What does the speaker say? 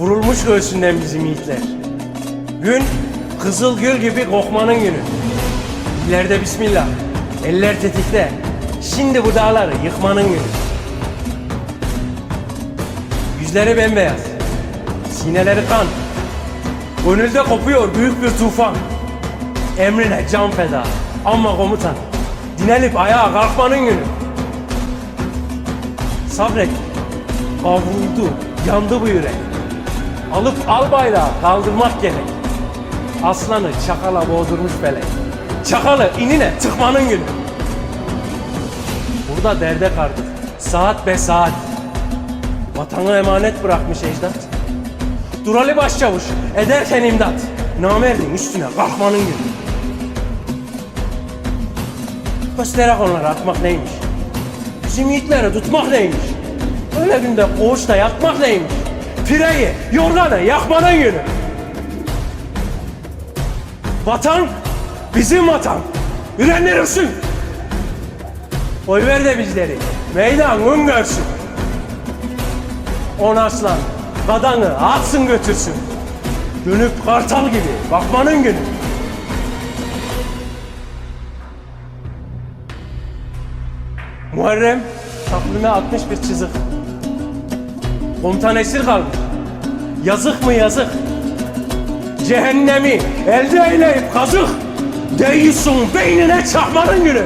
Vurulmuş göğsünden bizim yiğitler. Gün kızıl gül gibi kokmanın günü. İleride bismillah, eller tetikte. Şimdi bu dağları yıkmanın günü. Yüzleri bembeyaz, sineleri kan. Gönülde kopuyor büyük bir tufan. Emrine can feda. Ama komutan, dinelip ayağa kalkmanın günü. Sabret, kavruldu, yandı bu yürek. Alıp al bayrağı kaldırmak gerek. Aslanı çakala boğdurmuş felek. Çakalı inine tıkmanın günü. Burada derde kardık. Saat be saat. Vatanı emanet bırakmış ecdat. Durali başçavuş ederken imdat. Namerdin üstüne kalkmanın günü. Gösterek onlara atmak neymiş? Bizim yiğitleri tutmak neymiş? Öyle günde koğuşta yatmak neymiş? Pireyi, yorganı yakmanın günü. Vatan bizim vatan. Yürenler ölsün. Oy ver de bizleri. Meydan gün görsün. On aslan kadanı atsın götürsün. Dönüp kartal gibi bakmanın günü. Muharrem takvime atmış bir çizik. Komutan esir kalmış. Yazık mı yazık. Cehennemi elde eyleyip kazık. Değilsin beynine çakmanın günü.